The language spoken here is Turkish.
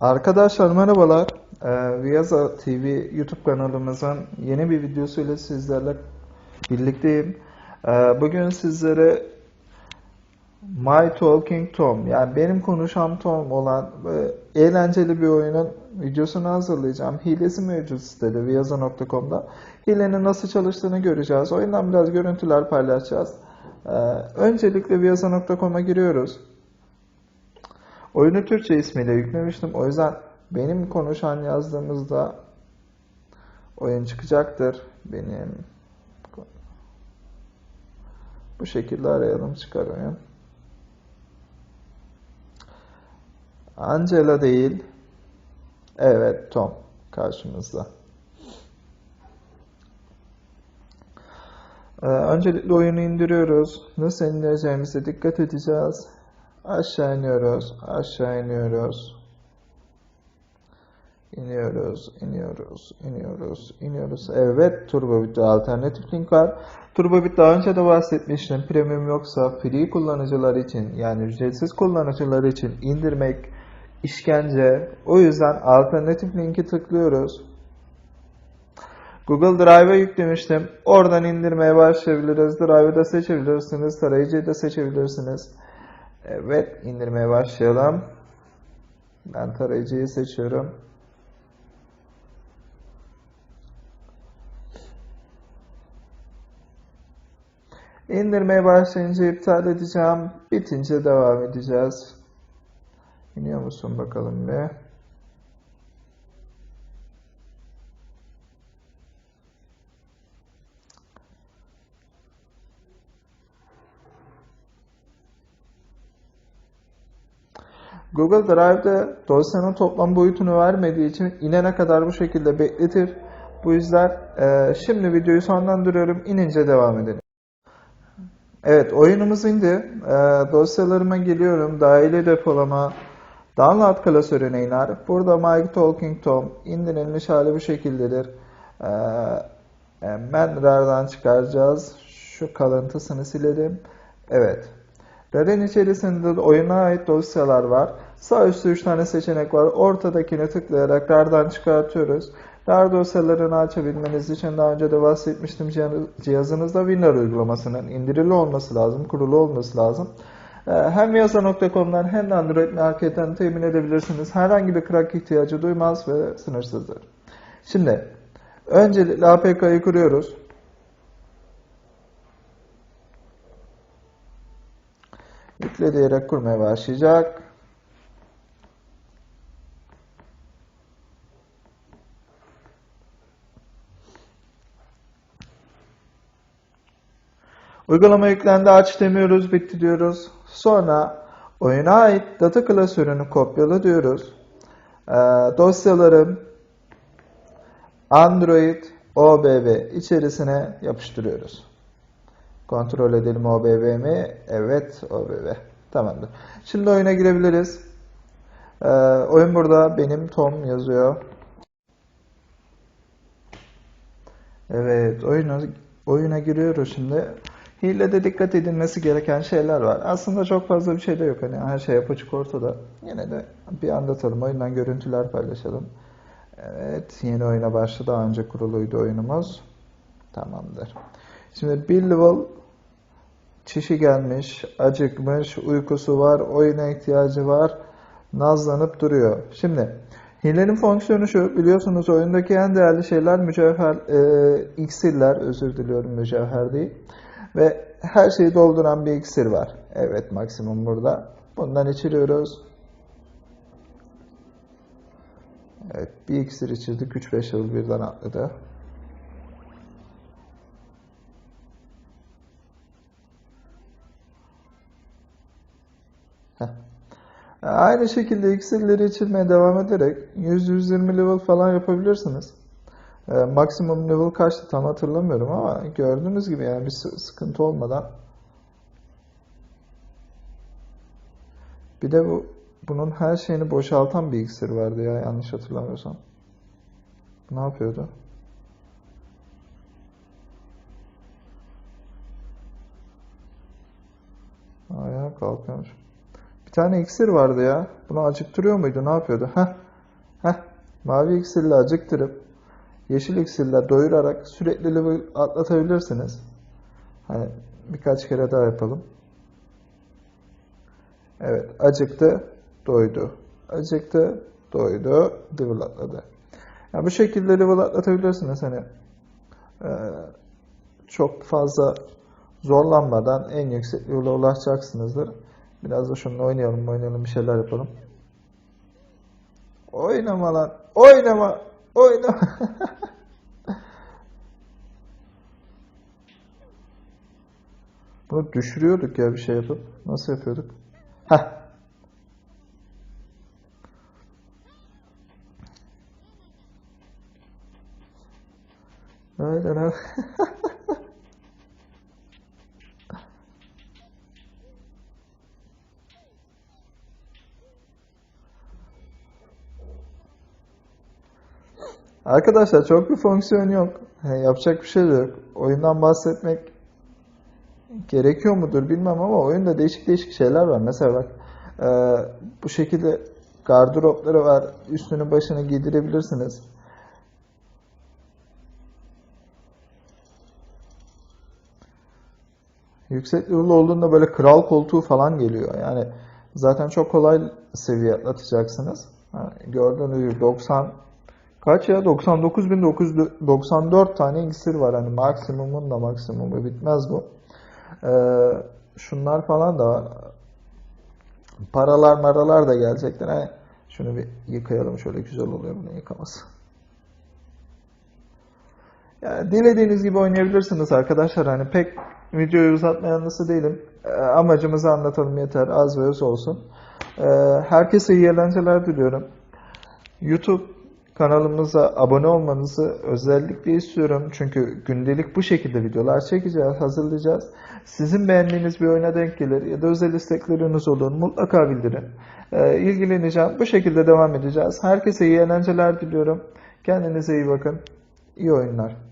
Arkadaşlar merhabalar. Ee, Viyaza TV YouTube kanalımızın yeni bir videosuyla sizlerle birlikteyim. Ee, bugün sizlere My Talking Tom yani benim konuşan Tom olan böyle eğlenceli bir oyunun videosunu hazırlayacağım. Hilesi mevcut sitede viyaza.com'da. Hilenin nasıl çalıştığını göreceğiz. Oyundan biraz görüntüler paylaşacağız. Ee, öncelikle viyaza.com'a giriyoruz. Oyunu Türkçe ismiyle yüklemiştim. O yüzden benim konuşan yazdığımızda oyun çıkacaktır. Benim bu şekilde arayalım çıkar oyun. Angela değil. Evet Tom karşımızda. Ee, öncelikle oyunu indiriyoruz. Nasıl indireceğimize dikkat edeceğiz. Aşağı iniyoruz, aşağı iniyoruz. İniyoruz, iniyoruz, iniyoruz, iniyoruz. Evet, TurboBit'te alternatif link var. TurboBit daha önce de bahsetmiştim. Premium yoksa free kullanıcılar için yani ücretsiz kullanıcılar için indirmek işkence. O yüzden alternatif linki tıklıyoruz. Google Drive'a yüklemiştim. Oradan indirmeye başlayabiliriz. Drive'ı da seçebilirsiniz. Tarayıcıyı da seçebilirsiniz. Evet, indirmeye başlayalım. Ben tarayıcıyı seçiyorum. İndirmeye başlayınca iptal edeceğim. Bitince devam edeceğiz. İniyor musun bakalım bir. Google Drive'de dosyanın toplam boyutunu vermediği için inene kadar bu şekilde bekletir. Bu yüzden e, şimdi videoyu sonlandırıyorum. İnince devam edelim. Evet oyunumuz indi. E, dosyalarıma geliyorum. Dahili depolama. Download klasörüne iner. Burada My Talking Tom indirilmiş hali bu şekildedir. E, hemen RAR'dan çıkaracağız. Şu kalıntısını silelim. Evet. RAR'ın içerisinde de oyuna ait dosyalar var. Sağ üstte 3 tane seçenek var. Ortadakine tıklayarak RAR'dan çıkartıyoruz. RAR dosyalarını açabilmeniz için daha önce de bahsetmiştim cihazınızda WinRAR uygulamasının indirili olması lazım, kurulu olması lazım. Ee, Hem Viasa.com'dan hem de Android marketten temin edebilirsiniz. Herhangi bir crack ihtiyacı duymaz ve sınırsızdır. Şimdi öncelikle APK'yı kuruyoruz. Yükle diyerek kurmaya başlayacak. Uygulama yüklendi aç demiyoruz bitti diyoruz. Sonra oyuna ait data klasörünü kopyala diyoruz. Ee, dosyaları Android OBB içerisine yapıştırıyoruz. Kontrol edelim OBB mi? Evet OBB. Tamamdır. Şimdi oyuna girebiliriz. Ee, oyun burada benim Tom yazıyor. Evet oyuna, oyuna giriyoruz şimdi. Hilede dikkat edilmesi gereken şeyler var. Aslında çok fazla bir şey de yok. Hani her şey apaçık ortada. Yine de bir anlatalım. Oyundan görüntüler paylaşalım. Evet, yeni oyuna başladı. Daha önce kuruluydu oyunumuz. Tamamdır. Şimdi bir çişi gelmiş, acıkmış, uykusu var, oyuna ihtiyacı var, nazlanıp duruyor. Şimdi hilenin fonksiyonu şu, biliyorsunuz oyundaki en değerli şeyler mücevher, e, iksirler, özür diliyorum mücevher değil. Ve her şeyi dolduran bir iksir var. Evet maksimum burada. Bundan içiriyoruz. Evet bir iksir içirdik. 3-5 yıl birden atladı. Aynı şekilde iksirleri içirmeye devam ederek 100-120 level falan yapabilirsiniz. E, maksimum level kaçtı tam hatırlamıyorum ama gördüğünüz gibi yani bir sıkıntı olmadan. Bir de bu bunun her şeyini boşaltan bir iksir vardı ya yanlış hatırlamıyorsam. Ne yapıyordu? Ayağa kalkıyormuş. Bir tane iksir vardı ya. Bunu acıktırıyor muydu? Ne yapıyordu? Heh. Heh, mavi iksirle acıktırıp yeşil iksirle doyurarak sürekli level atlatabilirsiniz. Hani birkaç kere daha yapalım. Evet, acıktı, doydu. Acıktı, doydu, level atladı. Yani bu şekilde level atlatabilirsiniz. Hani e, çok fazla zorlanmadan en yüksek level'a ulaşacaksınızdır. Biraz da şununla oynayalım, oynayalım bir şeyler yapalım. Oynama lan, oynama, oynama. Bunu düşürüyorduk ya bir şey yapıp. Nasıl yapıyorduk? Heh. Öyle lan. Arkadaşlar çok bir fonksiyon yok. Yani yapacak bir şey yok. Oyundan bahsetmek gerekiyor mudur bilmem ama oyunda değişik değişik şeyler var. Mesela bak e, bu şekilde gardıropları var. Üstünü başını giydirebilirsiniz. Yüksek level olduğunda böyle kral koltuğu falan geliyor. Yani zaten çok kolay seviye atlatacaksınız. Ha, gördüğünüz gibi 90 kaç ya 99.994 tane iksir var. Hani maksimumun da maksimumu bitmez bu. Ee, şunlar falan da. Paralar maralar da gelecekler. Hani şunu bir yıkayalım şöyle güzel oluyor bunu yıkaması. Yani dilediğiniz gibi oynayabilirsiniz arkadaşlar. Hani pek videoyu uzatma yanlısı değilim. Ee, amacımızı anlatalım yeter. Az ve öz olsun. Ee, herkese iyi eğlenceler diliyorum. YouTube kanalımıza abone olmanızı özellikle istiyorum. Çünkü gündelik bu şekilde videolar çekeceğiz, hazırlayacağız. Sizin beğendiğiniz bir oyuna denk gelir ya da özel istekleriniz olur. Mutlaka bildirin. Ee, ilgileneceğim. Bu şekilde devam edeceğiz. Herkese iyi eğlenceler diliyorum. Kendinize iyi bakın. İyi oyunlar.